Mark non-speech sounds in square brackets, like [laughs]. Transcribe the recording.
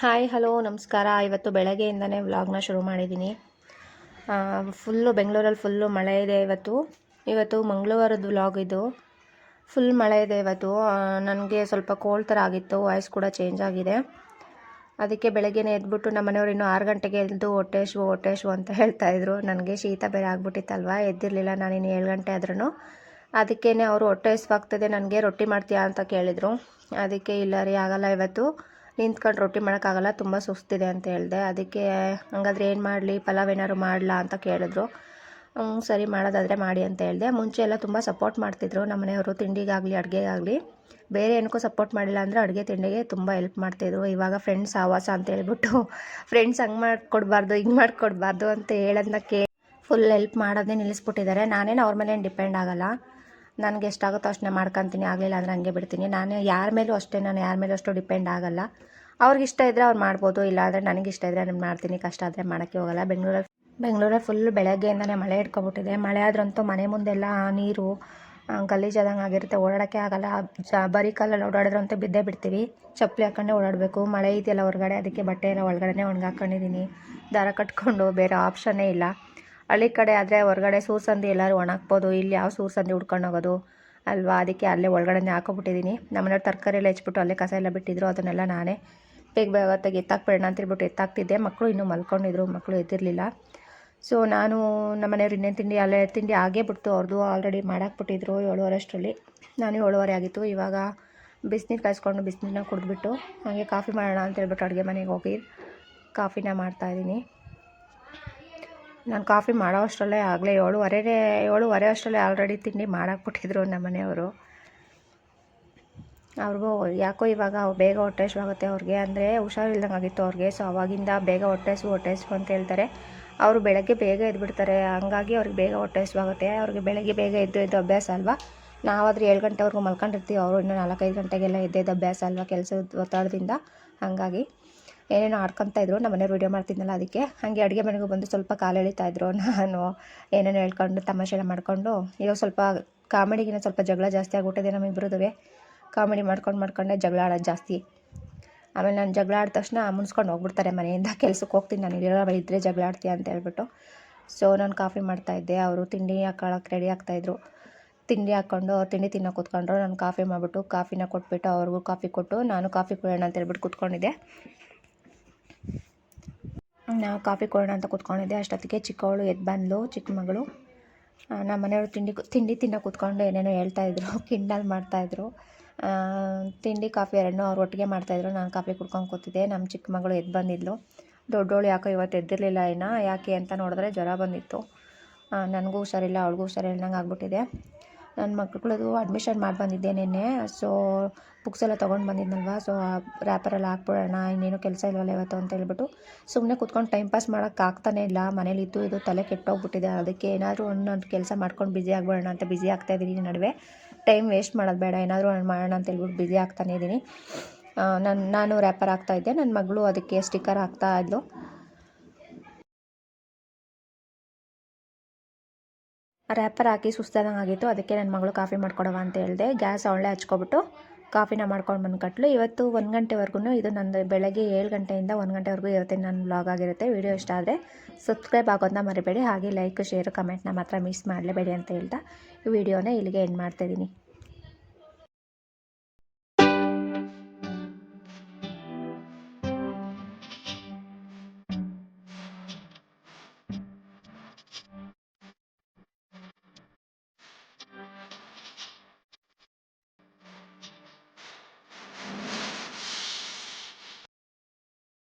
Hi hello ನಮಸ್ಕಾರ. ಇವತ್ತು ಬೆಳಗ್ಗೆಯಿಂದನೇ ವ್ಲಾಗ್ನ ಶುರು ಮಾಡಿದ್ದೀನಿ ಫುಲ್ಲು ಬೆಂಗಳೂರಲ್ಲಿ ಫುಲ್ಲು ಮಳೆ ಇದೆ ಇವತ್ತು. ಇವತ್ತು ಮಂಗಳವಾರದ ವ್ಲಾಗ್ ಇದು. ಫುಲ್ ಮಳೆ ಇದೆ ಇವತ್ತು. ನನಗೆ ಸ್ವಲ್ಪ ಕೋಲ್ಡ್ ಥರ ಆಗಿತ್ತು. ವಾಯ್ಸ್ ಕೂಡ ಚೇಂಜ್ ಆಗಿದೆ. ಅದಕ್ಕೆ ಬೆಳಗ್ಗೆನೇ ಎದ್ಬಿಟ್ಟು ನಮ್ಮ ಮನೆಯವ್ರು ಇನ್ನೂ ಆರು ಗಂಟೆಗೆ ಎದ್ದು ಹೊಟ್ಟೆ ಶು ಹೊಟ್ಟೆ ಶು ಅಂತ ಹೇಳ್ತಾಯಿದ್ರು ನನಗೆ ಶೀತ ಬೇರೆ ಆಗ್ಬಿಟ್ಟಿತ್ತಲ್ವ? ಎದ್ದಿರಲಿಲ್ಲ ನಾನಿನ್ನು ಏಳು ಗಂಟೆ ಆದ್ರೂ ಅದಕ್ಕೇ ಅವರು ಹೊಟ್ಟೆ ಹಸ್ವಾಗ್ತದೆ ನನಗೆ ರೊಟ್ಟಿ ಮಾಡ್ತೀಯಾ ಅಂತ ಕೇಳಿದರು. ಅದಕ್ಕೆ ಇಲ್ಲ ರೀ, ಆಗಲ್ಲ ಇವತ್ತು. ನಿಂತ್ಕೊಂಡು ರೊಟ್ಟಿ ಮಾಡೋಕ್ಕಾಗಲ್ಲ, ತುಂಬ ಸುಸ್ತಿದೆ ಅಂತ ಹೇಳಿದೆ. ಅದಕ್ಕೆ ಹಂಗಾದ್ರೆ ಏನು ಮಾಡಲಿ, ಪಲಾವ್ ಏನಾದ್ರು ಮಾಡಲಾ ಅಂತ ಕೇಳಿದ್ರು. ಹ್ಞೂ ಸರಿ ಮಾಡೋದಾದರೆ ಮಾಡಿ ಅಂತ ಹೇಳಿದೆ. ಮುಂಚೆ ಎಲ್ಲ ತುಂಬ ಸಪೋರ್ಟ್ ಮಾಡ್ತಿದ್ರು ನಮ್ಮ ಮನೆಯವರು, ತಿಂಡಿಗಾಗಲಿ, ಅಡುಗೆಗಾಗಲಿ. ಬೇರೆ ಏನಕ್ಕೂ ಸಪೋರ್ಟ್ ಮಾಡಿಲ್ಲ ಅಂದರೆ ಅಡುಗೆ ತಿಂಡಿಗೆ ತುಂಬ ಹೆಲ್ಪ್ ಮಾಡ್ತಿದ್ರು. ಇವಾಗ ಫ್ರೆಂಡ್ಸ್ ಆವಾಸ ಅಂತ ಹೇಳ್ಬಿಟ್ಟು [laughs] ಫ್ರೆಂಡ್ಸ್ ಹಂಗೆ ಮಾಡಿಕೊಡ್ಬಾರ್ದು, ಹಿಂಗೆ ಮಾಡಿಕೊಡ್ಬಾರ್ದು ಅಂತ ಹೇಳೋದನ್ನ ಕೇ ಫುಲ್ ಹೆಲ್ಪ್ ಮಾಡೋದನ್ನೇ ನಿಲ್ಲಿಸ್ಬಿಟ್ಟಿದ್ದಾರೆ. ನಾನೇನು ಅವ್ರ ಮೇಲೆ ಡಿಪೆಂಡ್ ಆಗಲ್ಲ. ನನಗೆ ಎಷ್ಟಾಗುತ್ತೋ ಅಷ್ಟನ್ನೇ ಮಾಡ್ಕೊತೀನಿ, ಆಗಲಿಲ್ಲ ಅಂದರೆ ಹಂಗೆ ಬಿಡ್ತೀನಿ. ನಾನು ಯಾರ ಮೇಲೂ ಅಷ್ಟೇ, ನಾನು ಯಾರ ಮೇಲೂ ಅಷ್ಟು ಡಿಪೆಂಡ್ ಆಗಲ್ಲ. ಅವ್ರಿಗೆ ಇಷ್ಟ ಇದ್ದರೆ ಅವ್ರು ಮಾಡ್ಬೋದು, ಇಲ್ಲ ಅಂದರೆ ನನಗೆ ಇಷ್ಟ ಇದ್ದರೆ ನಾನು ಮಾಡ್ತೀನಿ, ಕಷ್ಟ ಆದರೆ ಮಾಡೋಕ್ಕೆ ಹೋಗಲ್ಲ. ಬೆಂಗಳೂರಲ್ಲಿ ಬೆಂಗಳೂರಲ್ಲಿ ಫುಲ್ ಬೆಳಗ್ಗೆಯಿಂದನೇ ಮಳೆ ಹಿಡ್ಕೊಬಿಟ್ಟಿದೆ ಮಳೆ ಆದ್ರಂತೂ ಮನೆ ಮುಂದೆಲ್ಲ ನೀರು ಗಲೀಜಾದಂಗೆ ಆಗಿರುತ್ತೆ. ಓಡಾಡೋಕ್ಕೆ ಆಗಲ್ಲ. ಜ, ಬರೀ ಕಾಲಲ್ಲಿ ಓಡಾಡಿದ್ರಂತೂ ಬಿದ್ದೇ ಬಿಡ್ತೀವಿ. ಚಪ್ಪಲಿ ಹಾಕೊಂಡೇ ಓಡಾಡಬೇಕು. ಮಳೆ ಇದೆಯಲ್ಲ ಹೊರಗಡೆ, ಅದಕ್ಕೆ ಬಟ್ಟೆ ಎಲ್ಲ ಒಳಗಡೆ ಒಣಗಾಕೊಂಡಿದ್ದೀನಿ. ದಾರ ಕಟ್ಕೊಂಡು ಬೇರೆ ಆಪ್ಷನ್ನೇ ಇಲ್ಲ. ಹಳ್ಳಿ ಕಡೆ ಆದರೆ ಹೊರಗಡೆ ಸೂರ್ಸಂದಿ ಎಲ್ಲರೂ ಒಣಗ್ಬೋದು. ಇಲ್ಲಿ ಯಾವ ಸೂರ್ಸಂದಿ ಹುಡ್ಕೊಂಡು ಹೋಗೋದು? ಅಲ್ವಾ? ಅದಕ್ಕೆ ಅಲ್ಲೇ ಒಳಗಡೆನೇ ಹಾಕೊಬಿಟ್ಟಿದ್ದೀನಿ. ನಮ್ಮನೆಯವ್ರು ತರಕಾರಿ ಎಲ್ಲ ಹೆಚ್ಚಿಬಿಟ್ಟು ಅಲ್ಲೇ ಕಸ ಎಲ್ಲ ಬಿಟ್ಟಿದ್ರು. ಅದನ್ನೆಲ್ಲ ನಾನೇ ಬೇಗ ಬೇಗ ತೆಗೆ ಎತ್ತಾಕ್ಬೇಡ ಅಂತ ಹೇಳ್ಬಿಟ್ಟು ಎತ್ತಾಕ್ತಿದ್ದೆ. ಮಕ್ಕಳು ಇನ್ನೂ ಮಲ್ಕೊಂಡಿದ್ರು. ಮಕ್ಕಳು ಎದ್ದಿರಲಿಲ್ಲ. ಸೊ ನಾನು ನಮ್ಮ ಮನೆಯವ್ರು ಇನ್ನೇನು ತಿಂಡಿ ಅಲ್ಲೇ ತಿಂಡಿ ಆಗೇ ಬಿಡ್ತು. ಅವ್ರದ್ದು ಆಲ್ರೆಡಿ ಮಾಡಾಕ್ಬಿಟ್ಟಿದ್ರು ಏಳುವರೆ ಅಷ್ಟರಲ್ಲಿ ನಾನು ಏಳುವರೆ ಆಗಿತ್ತು. ಇವಾಗ ಬಿಸಿನೀರು ಕಾಯಿಸ್ಕೊಂಡು ಬಿಸಿನೀರನ್ನ ಕುಡಿದ್ಬಿಟ್ಟು ಹಾಗೆ ಕಾಫಿ ಮಾಡೋಣ ಅಂತ ಹೇಳ್ಬಿಟ್ಟು ಅಡುಗೆ ಮನೆಗೆ ಹೋಗಿ ಕಾಫಿನ ಮಾಡ್ತಾಯಿದ್ದೀನಿ ನಾನು ಕಾಫಿ ಮಾಡೋ ಅಷ್ಟರಲ್ಲೇ ಆಗಲೇ ಏಳುವರೆ ಏಳುವರೆ ಅಷ್ಟರಲ್ಲೇ ಆಲ್ರೆಡಿ ತಿಂಡಿ ಮಾಡಾಕ್ಬಿಟ್ಟಿದ್ರು ನಮ್ಮ ಮನೆಯವರು. ಅವ್ರಿಗೂ ಯಾಕೋ ಇವಾಗ ಬೇಗ ಹೊಟ್ಟೆ ಆಗುತ್ತೆ ಅವ್ರಿಗೆ, ಅಂದರೆ ಹುಷಾರಿಲ್ದಂಗೆ ಆಗಿತ್ತು ಅವ್ರಿಗೆ. ಸೊ ಅವಾಗಿಂದ ಬೇಗ ಹೊಟ್ಟೆ ಹಸು ಹೊಟ್ಟೆ ಹಸು ಅಂತ ಹೇಳ್ತಾರೆ. ಅವರು ಬೆಳಗ್ಗೆ ಬೇಗ ಎದ್ಬಿಡ್ತಾರೆ. ಹಂಗಾಗಿ ಅವ್ರಿಗೆ ಬೇಗ ಹೊಟ್ಟೆ ಆಗುತ್ತೆ ಅವ್ರಿಗೆ ಬೆಳಗ್ಗೆ ಬೇಗ ಎದ್ದು ಎದ್ದು ಅಭ್ಯಾಸ ಅಲ್ವಾ? ನಾವಾದರೆ ಏಳು ಗಂಟೆವರೆಗೂ ಮಲ್ಕೊಂಡಿರ್ತೀವಿ. ಅವರು ಇನ್ನೂ ನಾಲ್ಕೈದು ಗಂಟೆಗೆಲ್ಲ ಎದ್ದೆದ್ದು ಅಭ್ಯಾಸ ಅಲ್ವಾ ಕೆಲಸದ ಒತ್ತಡದಿಂದ? ಹಾಗಾಗಿ. ಏನೇನೋ ಆಡ್ಕೊತಾ ಇದ್ರು ನಮ್ಮ ಮನೆಯವ್ರು ವೀಡಿಯೋ ಮಾಡ್ತಿದ್ನಲ್ಲ ಅದಕ್ಕೆ. ಹಾಗೆ ಅಡುಗೆ ಮನೆಗೆ ಬಂದು ಸ್ವಲ್ಪ ಕಾಲು ಎಳಿತಾ ಇದ್ರು ನಾನು. ಏನೇನೋ ಹೇಳ್ಕೊಂಡು ತಮಾಷೆ ಎಲ್ಲ ಮಾಡಿಕೊಂಡು. ಇವಾಗ ಸ್ವಲ್ಪ ಕಾಮಿಡಿಗಿನ ಸ್ವಲ್ಪ ಜಗಳ ಜಾಸ್ತಿ ಆಗಿಬಿಟ್ಟಿದೆ ನಮ್ಮಿಬ್ಬರದುವೆ ಕಾಮಿಡಿ ಮಾಡ್ಕೊಂಡು ಮಾಡ್ಕೊಂಡೆ ಜಗಳ ಆಡೋದು ಜಾಸ್ತಿ. ಆಮೇಲೆ ನಾನು ಜಗಳ ಆಡಿದ ತಕ್ಷಣ ಮುನ್ಸ್ಕೊಂಡು ಹೋಗ್ಬಿಡ್ತಾರೆ ಮನೆಯಿಂದ. ಕೆಲ್ಸಕ್ಕೆ ಹೋಗ್ತೀನಿ ನಾನು. ಇರೋ ಇದ್ದರೆ ಜಗಳ ಆಡ್ತೀಯ ಅಂತ ಹೇಳ್ಬಿಟ್ಟು. ಸೊ ನಾನು ಕಾಫಿ ಮಾಡ್ತಾಯಿದ್ದೆ ಅವರು ತಿಂಡಿ ಹಾಕೊಳಕ್ಕೆ ರೆಡಿ ಆಗ್ತಾಯಿದ್ರು ತಿಂಡಿ ಹಾಕ್ಕೊಂಡು ಅವ್ರು ತಿಂಡಿ ತಿನ್ನೋ ಕೂತ್ಕೊಂಡ್ರು. ನಾನು ಕಾಫಿ ಮಾಡಿಬಿಟ್ಟು ಕಾಫಿನ ಕೊಟ್ಬಿಟ್ಟು ಅವ್ರಿಗೂ ಕಾಫಿ ಕೊಟ್ಟು ನಾನು ಕಾಫಿ ಕುಡಿಯೋಣ ಅಂತ ಹೇಳ್ಬಿಟ್ಟು ಕೂತ್ಕೊಂಡಿದ್ದೆ. ನಾವು ಕಾಫಿ ಕೊಡೋಣ ಅಂತ ಕೂತ್ಕೊಂಡಿದ್ದೆ. ಅಷ್ಟೊತ್ತಿಗೆ ಚಿಕ್ಕವಳು ಎದ್ದು ಬಂದಳು ಚಿಕ್ಕ ಮಗಳು. ನಮ್ಮ ಮನೆಯವರು ತಿಂಡಿ ತಿಂಡಿ ತಿನ್ನೋ ಕೂತ್ಕೊಂಡು ಏನೇನೋ ಹೇಳ್ತಾಯಿದ್ರು [laughs] ಕಿಂಡಲ್ ಮಾಡ್ತಾಯಿದ್ರು ತಿಂಡಿ ಕಾಫಿ ಎರಡನ್ನೂ ಅವ್ರು ಒಟ್ಟಿಗೆ ಮಾಡ್ತಾಯಿದ್ರು ನಾನು ಕಾಫಿ ಕುಡ್ಕೊಂಡು ಕೂತಿದ್ದೆ. ನಮ್ಮ ಚಿಕ್ಕ ಮಗಳು ಎದ್ದು ಬಂದಿದ್ಲು. ದೊಡ್ಡವಳು ಯಾಕೋ ಇವತ್ತು ಎದ್ದಿರಲಿಲ್ಲ ಏನೋ, ಯಾಕೆ ಅಂತ ನೋಡಿದ್ರೆ ಜ್ವರ ಬಂದಿತ್ತು. ನನಗೂ ಹುಷಾರಿಲ್ಲ, ಅವಳಿಗೂ ಹುಷಾರಿಲ್ಲದಂಗೆ ಆಗ್ಬಿಟ್ಟಿದೆ. ನನ್ನ ಮಕ್ಳದು ಅಡ್ಮಿಷನ್ ಮಾಡಿ ಬಂದಿದ್ದೆ ನಿನ್ನೆ. ಸೊ ಬುಕ್ಸ್ ಎಲ್ಲ ತೊಗೊಂಡು ಬಂದಿದ್ನಲ್ವ? ಸೊ ರ್ಯಾಪರೆಲ್ಲ ಹಾಕ್ಬಿಡೋಣ, ಇನ್ನೇನು ಕೆಲಸ ಇಲ್ವಲ್ಲ ಇವತ್ತು ಅಂತ ಹೇಳ್ಬಿಟ್ಟು ಸುಮ್ಮನೆ ಕೂತ್ಕೊಂಡು ಟೈಮ್ ಪಾಸ್ ಮಾಡೋಕ್ಕಾಗ್ತಾನೆ ಇಲ್ಲ. ಮನೇಲಿ ಇದ್ದು ಇದು ತಲೆ ಕೆಟ್ಟೋಗ್ಬಿಟ್ಟಿದೆ. ಅದಕ್ಕೆ ಏನಾದರೂ ಒಂದೊಂದು ಕೆಲಸ ಮಾಡ್ಕೊಂಡು ಬ್ಯುಸಿ ಆಗ್ಬಿಡೋಣ ಅಂತ ಬ್ಯುಸಿ ಆಗ್ತಾಯಿದ್ದೀನಿ ನಡುವೆ. ಟೈಮ್ ವೇಸ್ಟ್ ಮಾಡೋದು ಬೇಡ. ಏನಾದರೂ ಮಾಡೋಣ ಅಂತ ಹೇಳ್ಬಿಟ್ಟು ಬ್ಯುಸಿ ಆಗ್ತಾನೆ ಇದ್ದೀನಿ. ನಾನು ನಾನು ರ್ಯಾಪರ್ ಇದ್ದೆ. ನನ್ನ ಮಗಳು ಅದಕ್ಕೆ ಸ್ಟಿಕ್ಕರ್ ಹಾಕ್ತಾ ಇದ್ಲು. ರ್ಯಾಪರ್ ಹಾಕಿ ಸುಸ್ತಾದಂಗೆ ಆಗಿತ್ತು ಅದಕ್ಕೆ ನನ್ನ ಮಗಳು ಕಾಫಿ ಮಾಡ್ಕೊಡವ ಅಂತ ಹೇಳಿದೆ. ಗ್ಯಾಸ್ ಅವಳೆ ಹಚ್ಕೊಬಿಟ್ಟು ಕಾಫಿನ ಮಾಡ್ಕೊಂಡು ಬಂದು ಕಟ್ಲು. ಇವತ್ತು ಒಂದು ಗಂಟೆವರೆಗೂ ಇದು ನಂದು ಬೆಳಗ್ಗೆ ಏಳು ಗಂಟೆಯಿಂದ ಒಂದು ಗಂಟೆವರೆಗೂ ಇವತ್ತಿನ ನನ್ನ ಬ್ಲಾಗ್ ಆಗಿರುತ್ತೆ. ವಿಡಿಯೋ ಇಷ್ಟ ಆದರೆ ಸಬ್ಸ್ಕ್ರೈಬ್ ಆಗೋದನ್ನ ಮರಿಬೇಡಿ. ಹಾಗೆ ಲೈಕ್ ಶೇರು ಕಮೆಂಟ್ನ ಮಾತ್ರ ಮಿಸ್ ಮಾಡಲೇಬೇಡಿ ಅಂತ ಹೇಳ್ತಾ ಈ ವಿಡಿಯೋನ ಇಲ್ಲಿಗೆ ಎಂಡ್ ಮಾಡ್ತಾಯಿದ್ದೀನಿ